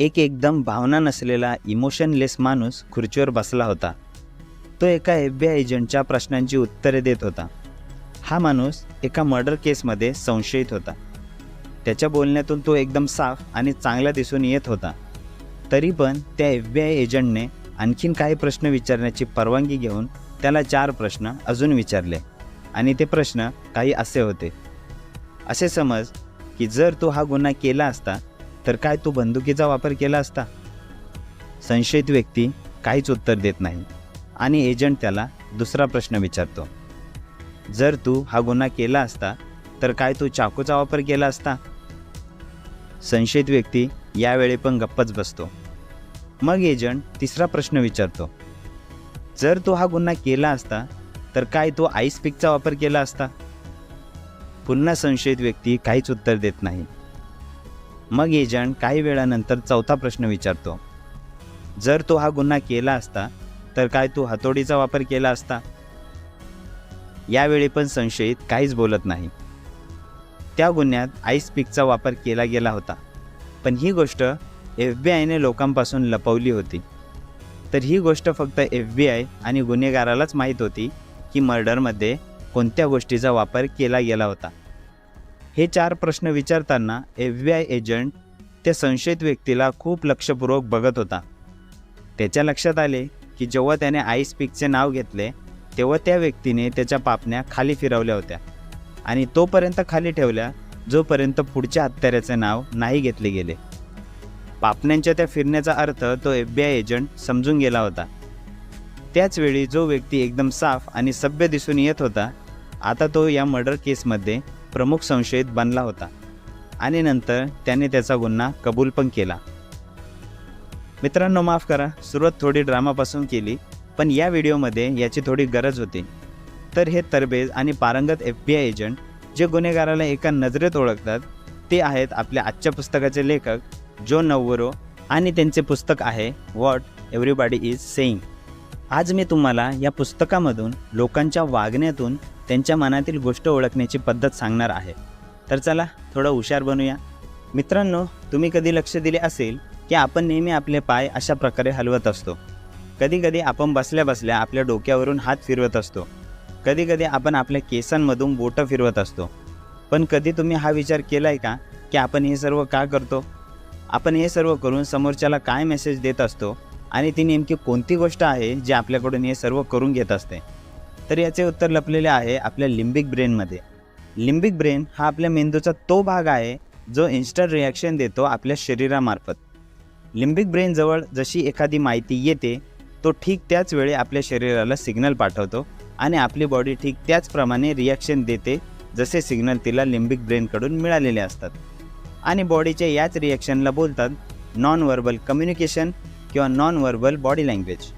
एक एकदम भावना नसलेला इमोशनलेस माणूस खुर्चीवर बसला होता. तो एका एफ बी आय एजंटच्या प्रश्नांची उत्तरे देत होता. हा माणूस एका मर्डर केसमध्ये संशयित होता. त्याच्या बोलण्यातून तो एकदम साफ आणि चांगला दिसून येत होता. तरी पण त्या एफ बी आय एजंटने आणखीन काही प्रश्न विचारण्याची परवानगी घेऊन त्याला चार प्रश्न अजून विचारले आणि ते प्रश्न काही असे होते. असे समज की जर तू हा गुन्हा केला असता तर काय तू बंदुकीचा वापर केला असता? संशयित व्यक्ती काहीच उत्तर देत नाही आणि एजंट त्याला दुसरा प्रश्न विचारतो. जर तू हा गुन्हा केला असता तर काय तू चाकूचा वापर केला असता? संशयित व्यक्ती यावेळी पण गप्पच बसतो. मग एजंट तिसरा प्रश्न विचारतो. जर तू हा गुन्हा केला असता तर काय तू आईस पिकचा वापर केला असता? पुन्हा संशयित व्यक्ती काहीच उत्तर देत नाही. मग एजंट काही वेळानंतर चौथा प्रश्न विचारतो. जर तो हा गुन्हा केला असता तर काय तू हातोडीचा वापर केला असता? यावेळी पण संशयित काहीच बोलत नाही. त्या गुन्ह्यात आईस पिकचा वापर केला गेला होता. पण ही गोष्ट एफ बी आयने लोकांपासून लपवली होती. तर ही गोष्ट फक्त एफ बी आय आणि गुन्हेगारालाच माहीत होती की मर्डरमध्ये कोणत्या गोष्टीचा वापर केला गेला होता. हे चार प्रश्न विचारताना एफ बी आय एजंट त्या संशयित व्यक्तीला खूप लक्षपूर्वक बघत होता. त्याच्या लक्षात आले की जेव्हा त्याने आईस पिकचे नाव घेतले तेव्हा त्या व्यक्तीने त्याच्या पापण्या खाली फिरवल्या होत्या आणि तोपर्यंत खाली ठेवल्या जोपर्यंत पुढच्या हत्याऱ्याचे नाव नाही घेतले गेले. पापण्यांच्या त्या फिरण्याचा अर्थ तो एफ बी आय एजंट समजून गेला होता. त्याचवेळी जो व्यक्ती एकदम साफ आणि सभ्य दिसून येत होता आता तो या मर्डर केसमध्ये प्रमुख संशयित बनला होता आणि नंतर त्याने त्याचा गुन्हा कबूल पण केला. मित्रांनो माफ करा सुरुवात थोडी ड्रामापासून केली पण या व्हिडिओमध्ये याची थोडी गरज होती. तर हे तरबेज आणि पारंगत एफ बी आय एजंट जे गुन्हेगाराला एका नजरेत ओळखतात ते आहेत आपल्या आजच्या पुस्तकाचे लेखक जो नव्वरो आणि त्यांचे पुस्तक आहे वॉट एव्हरीबॉडी इज सेईंग आज मी तुम्हाला या पुस्तकामधून लोकांच्या वागण्यातून त्यांच्या मनातील गोष्ट ओळखण्याची पद्धत सांगणार आहे. तर चला थोडं हुशार बनूया. मित्रांनो तुम्ही कधी लक्ष दिले असेल की आपण नेहमी आपले पाय अशा प्रकारे हलवत असतो. कधीकधी आपण बसल्या बसल्या आपल्या डोक्यावरून हात फिरवत असतो. कधीकधी आपण आपल्या केसांमधून बोटं फिरवत असतो. पण कधी तुम्ही हा विचार केला आहे का की आपण हे सर्व का करतो? आपण हे सर्व करून समोरच्याला काय मेसेज देत असतो? आणि ती नेमकी कोणती गोष्ट आहे जी आपल्याकडून हे सर्व करून घेत असते? तर याचे उत्तर लपलेले आहे आपल्या लिंबिक ब्रेनमध्ये. लिंबिक ब्रेन हा आपल्या मेंदूचा तो भाग आहे जो इन्स्टंट रिॲक्शन देतो आपल्या शरीरामार्फत. लिंबिक ब्रेनजवळ जशी एखादी माहिती येते तो ठीक त्याच वेळी आपल्या शरीराला सिग्नल पाठवतो आणि आपली बॉडी ठीक त्याचप्रमाणे रिॲक्शन देते जसे सिग्नल तिला लिंबिक ब्रेनकडून मिळालेले असतात. आणि बॉडीच्या याच रिॲक्शनला बोलतात नॉन व्हर्बल कम्युनिकेशन किंवा नॉन व्हर्बल बॉडी लँग्वेज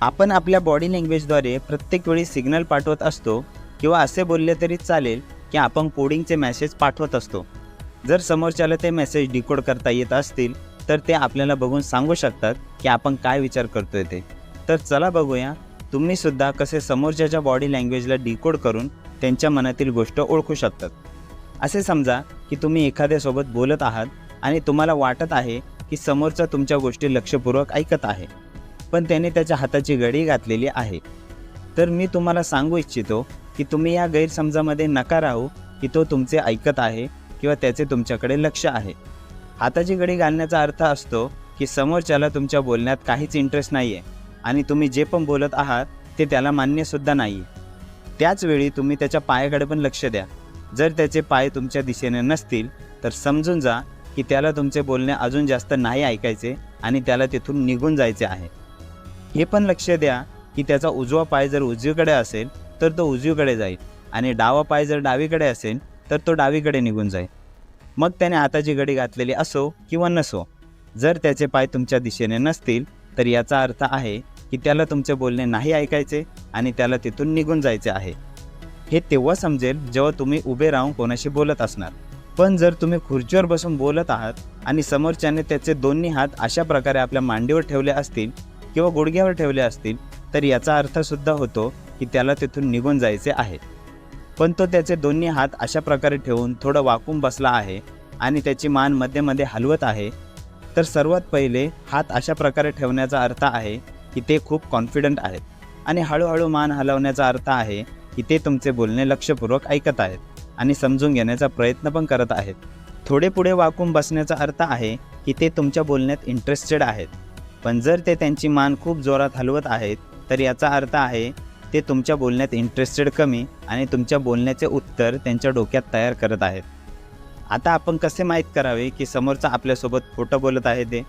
आपण आपल्या बॉडी लँग्वेजद्वारे प्रत्येक वेळी सिग्नल पाठवत असतो किंवा असे बोलले तरी चालेल की आपण कोडिंगचे मेसेज पाठवत असतो. जर समोरच्याला ते मेसेज डिकोड करता येत असतील तर ते आपल्याला बघून सांगू शकतात की आपण काय विचार करतोय ते. तर चला बघूया तुम्ही सुद्धा कसे समोरच्याच्या बॉडी लँग्वेजला डिकोड करून त्यांच्या मनातील गोष्ट ओळखू शकतात. असे समजा की तुम्ही एखाद्यासोबत बोलत आहात आणि तुम्हाला वाटत आहे की समोरचा तुमच्या गोष्टी लक्षपूर्वक ऐकत आहे. पण त्याने त्याच्या हाताची घडी घातलेली आहे. तर मी तुम्हाला सांगू इच्छितो की तुम्ही या गैरसमजामध्ये नका राहू की तो तुमचे ऐकत आहे किंवा त्याचे तुमच्याकडे लक्ष आहे. हाताची घडी घालण्याचा अर्थ असतो की समोरच्याला तुमच्या बोलण्यात काहीच इंटरेस्ट नाही आहे आणि तुम्ही जे पण बोलत आहात ते त्याला मान्यसुद्धा नाही आहे तुम्ही त्याच्या पायाकडे पण लक्ष द्या. जर त्याचे पाय तुमच्या दिशेने नसतील तर समजून जा की त्याला तुमचे बोलणे अजून जास्त नाही ऐकायचे आणि त्याला तिथून निघून जायचे आहे. हे पण लक्ष द्या की त्याचा उजवा पाय जर उजवीकडे असेल तर तो उजवीकडे जाईल आणि डावा पाय जर डावीकडे असेल तर तो डावीकडे निघून जाईल. मग त्याने हाताची घडी घातलेली असो किंवा नसो जर त्याचे पाय तुमच्या दिशेने नसतील तर याचा अर्थ आहे की त्याला तुमचे बोलणे नाही ऐकायचे आणि त्याला तिथून निघून जायचे आहे. हे तेव्हा समजेल जेव्हा तुम्ही उभे राहून कोणाशी बोलत असणार. पण जर तुम्ही खुर्चीवर बसून बोलत आहात आणि समोरच्याने त्याचे दोन्ही हात अशा प्रकारे आपल्या मांडीवर ठेवले असतील किंवा गुडघ्यावर ठेवले असतील तर याचा अर्थसुद्धा होतो की त्याला तिथून निघून जायचे आहे. पण तो त्याचे दोन्ही हात अशा प्रकारे ठेवून थोडं वाकून बसला आहे आणि त्याची मानमध्ये मध्ये हलवत आहे तर सर्वात पहिले हात अशा प्रकारे ठेवण्याचा अर्थ आहे की ते खूप कॉन्फिडंट आहेत. आणि हळूहळू मान हलवण्याचा अर्थ आहे की ते तुमचे बोलणे लक्षपूर्वक ऐकत आहेत. आणि समजून घेण्याचा प्रयत्न पण करत आहेत. थोडे पुढे वाकून बसण्याचा अर्थ आहे की ते तुमच्या बोलण्यात इंटरेस्टेड आहेत. पण जर ते त्यांची मान खूप जोरात हलवत आहेत तर याचा अर्थ आहे ते तुमच्या बोलण्यात इंटरेस्टेड कमी आणि तुमच्या बोलण्याचे उत्तर त्यांच्या डोक्यात तयार करत आहेत. आता आपण कसे माहीत करावे की समोरचा आपल्यासोबत खोटं बोलत आहे ते?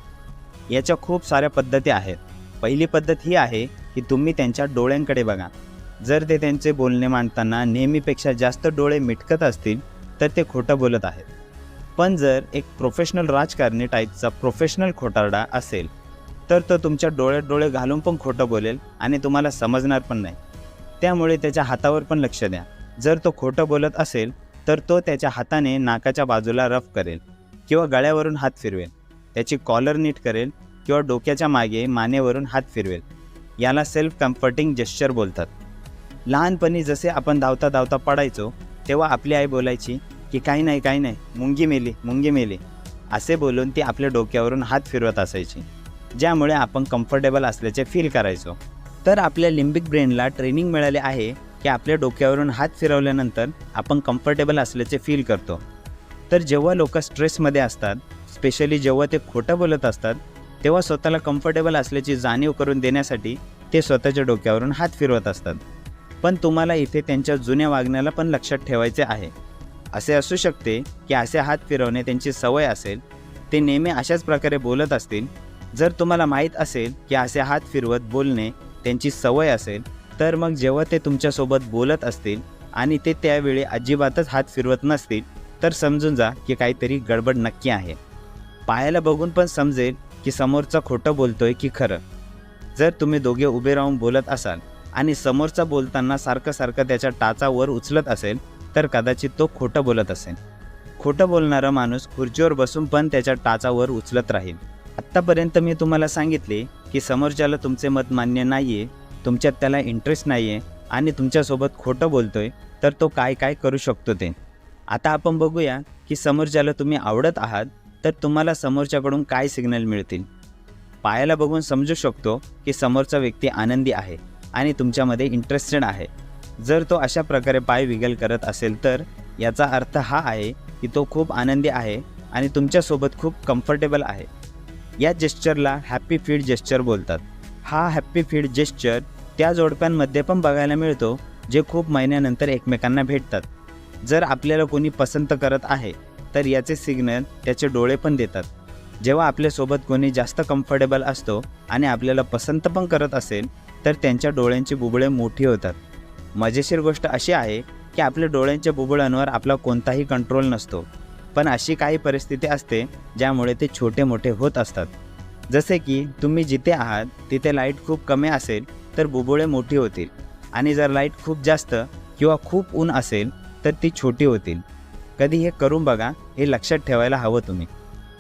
याच्या खूप साऱ्या पद्धती आहेत. पहिली पद्धत ही आहे की तुम्ही त्यांच्या डोळ्यांकडे बघा. जर ते त्यांचे बोलणे मांडताना नेहमीपेक्षा जास्त डोळे मिटकत असतील तर ते खोटं बोलत आहेत. पण जर एक प्रोफेशनल राजकारणी टाईपचा प्रोफेशनल खोटारडा असेल तर तो तुमच्या डोळ्यात डोळे घालून पण खोटं बोलेल आणि तुम्हाला समजणार पण नाही. त्यामुळे त्याच्या हातावर पण लक्ष द्या. जर तो खोटं बोलत असेल तर तो त्याच्या हाताने नाकाच्या बाजूला रफ करेल किंवा गळ्यावरून हात फिरवेल. त्याची कॉलर नीट करेल किंवा डोक्याच्या मागे मानेवरून हात फिरवेल. याला सेल्फ कम्फर्टिंग जेस्चर बोलतात. लहानपणी जसे आपण धावता धावता पडायचो तेव्हा आपली आई बोलायची की काही नाही काही नाही मुंगी मेली मुंगी मेली. असे बोलून ती आपल्या डोक्यावरून हात फिरवत असायची ज्यामुळे आपण कम्फर्टेबल असल्याचे फील करायचो. तर आपल्या लिम्बिक ब्रेनला ट्रेनिंग मिळाले आहे की आपल्या डोक्यावरून हात फिरवल्यानंतर आपण कम्फर्टेबल असल्याचे फील करतो. तर जेव्हा लोक स्ट्रेसमध्ये असतात स्पेशली जेव्हा ते खोटं बोलत असतात तेव्हा स्वतःला कम्फर्टेबल असल्याची जाणीव करून देण्यासाठी ते स्वतःच्या डोक्यावरून हात फिरवत असतात. पण तुम्हाला इथे त्यांच्या जुन्या वागण्याला पण लक्षात ठेवायचे आहे. असे असू शकते की असे हात फिरवणे त्यांची सवय असेल ते नेहमी अशाच प्रकारे बोलत असतील. जर तुम्हाला माहीत असेल की असे हात फिरवत बोलणे त्यांची सवय असेल तर मग जेव्हा ते तुमच्यासोबत बोलत असतील आणि ते त्यावेळी अजिबातच हात फिरवत नसतील तर समजून जा की काहीतरी गडबड नक्की आहे. पायाला बघून पण समजेल की समोरचा खोटं बोलतोय की खरं. जर तुम्ही दोघे उभे राहून बोलत असाल आणि समोरचा बोलताना सारखं सारखं त्याच्या टाचावर उचलत असेल तर कदाचित तो खोटं बोलत असेल. खोटं बोलणारा माणूस खुर्चीवर बसून पण त्याच्या टाचावर उचलत राहील. आत्तापर्यंत मी तुम्हाला सांगितले की समोरच्याला तुमचे मत मान्य नाही आहे तुमच्यात त्याला इंटरेस्ट नाही आहे आणि तुमच्यासोबत खोटं बोलतोय तर तो काय काय करू शकतो ते. आता आपण बघूया की समोरच्याला तुम्ही आवडत आहात तर तुम्हाला समोरच्याकडून काय सिग्नल मिळतील? पायाला बघून समजू शकतो की समोरचा व्यक्ती आनंदी आहे. आणि तुमच्यामध्ये इंटरेस्टेड आहे. जर तो अशा प्रकारे पाय विगल करत असेल तर याचा अर्थ हा आहे की तो खूप आनंदी आहे आणि तुमच्यासोबत खूप कम्फर्टेबल आहे. या जेस्चरला हॅप्पी फीड जेस्चर बोलतात. हा हॅप्पी फीड जेस्चर त्या जोडप्यांमध्ये पण बघायला मिळतो जे खूप महिन्यानंतर एकमेकांना भेटतात. जर आपल्याला कोणी पसंत करत आहे तर याचे सिग्नल त्याचे डोळे पण देतात. जेव्हा आपल्यासोबत कोणी जास्त कम्फर्टेबल असतो आणि आपल्याला पसंत पण करत असेल तर त्यांच्या डोळ्यांची बुबळे मोठी होतात. मजेशीर गोष्ट अशी आहे की आपल्या डोळ्यांच्या बुबुळांवर आपला कोणताही कंट्रोल नसतो. पण अशी काही परिस्थिती असते ज्यामुळे ते छोटे मोठे होत असतात. जसे की तुम्ही जिथे आहात तिथे लाइट खूप कमी असेल तर बुबुळे मोठी होतील. आणि जर लाइट खूप जास्त किंवा खूप ऊन असेल तर ती छोटी होतील. कधी हे करून बघा हे लक्षात ठेवायला हवं तुम्ही.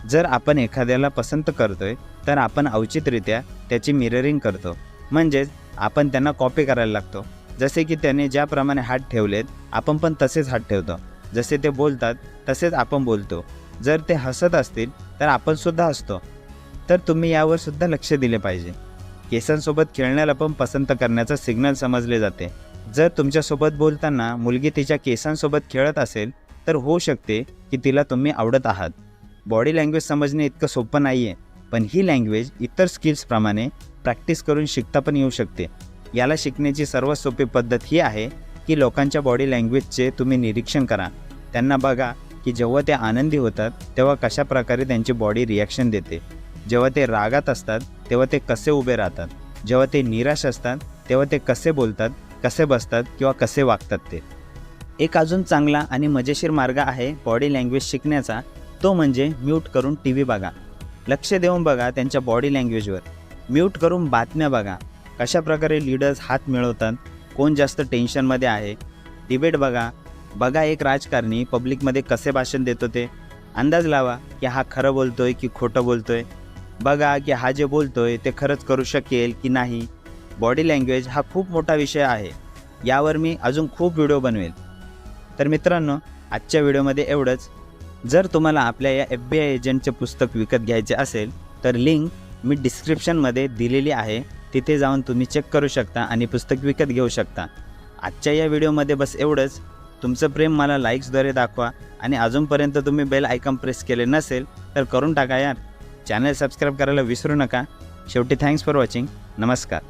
जर आपण एखाद्याला पसंत करतोय तर आपण अवचितरित्या त्याची मिररिंग करतो. म्हणजेच आपण त्यांना कॉपी करायला लागतो. जसे की त्याने ज्याप्रमाणे हात ठेवलेत आपण पण तसेच हात ठेवतो. जसे ते बोलतात तसेच आपण बोलतो. जर ते हसत असतील तर आपण सुद्धा हसतो. तर तुम्ही यावर सुद्धा लक्ष दिले पाहिजे. केसांसोबत खेळण्याला पण पसंत करण्याचा सिग्नल समजले जाते. जर तुमच्यासोबत बोलताना मुलगी तिच्या केसांसोबत खेळत असेल तर होऊ शकते की तिला तुम्ही आवडत आहात. बॉडी लँग्वेज समजणे इतकं सोपं नाही आहे पण ही लँग्वेज इतर स्किल्सप्रमाणे प्रॅक्टिस करून शिकता पण येऊ शकते. याला शिकण्याची सर्वात सोपी पद्धत ही आहे की लोकांच्या बॉडी लँग्वेजचे तुम्ही निरीक्षण करा. त्यांना बघा की जेव्हा ते आनंदी होतात तेव्हा कशा प्रकारे त्यांची बॉडी रिॲक्शन देते. जेव्हा ते रागात असतात तेव्हा ते कसे उभे राहतात. जेव्हा ते निराश असतात तेव्हा ते कसे बोलतात कसे बसतात किंवा कसे वागतात ते. एक अजून चांगला आणि मजेशीर मार्ग आहे बॉडी लँग्वेज शिकण्याचा तो म्हणजे म्यूट करून टी व्ही बघा. लक्ष देऊन बघा त्यांच्या बॉडी लँग्वेजवर. म्यूट करून बातम्या बघा. कशा प्रकारे लीडर्स हात मिळवतात कोण जास्त टेन्शनमध्ये आहे डिबेट बघा. बघा एक राजकारणी पब्लिकमध्ये कसे भाषण देतो ते. अंदाज लावा की हा खरं बोलतो आहे की खोटं बोलतो आहे बघा की हा जे बोलतो आहे ते खरंच करू शकेल की नाही. बॉडी लँग्वेज हा खूप मोठा विषय आहे. यावर मी अजून खूप व्हिडिओ बनवेल. तर मित्रांनो आजच्या व्हिडिओमध्ये एवढंच. जर तुम्हाला आपल्या या एफ बी आय एजंटचे पुस्तक विकत घ्यायचे असेल तर लिंक मी डिस्क्रिप्शनमध्ये दिलेली आहे. तिथे जाऊन तुम्ही चेक करू शकता आणि पुस्तक विकत घेऊ शकता. आजच्या या व्हिडिओमध्ये बस एवढंच. तुमचं प्रेम मला लाईक्सद्वारे दाखवा आणि अजूनपर्यंत तुम्ही बेल आयकॉन प्रेस केले नसेल तर करून टाका यार. चॅनल सबस्क्राईब करायला विसरू नका. शेवटी थँक्स फॉर वॉचिंग नमस्कार.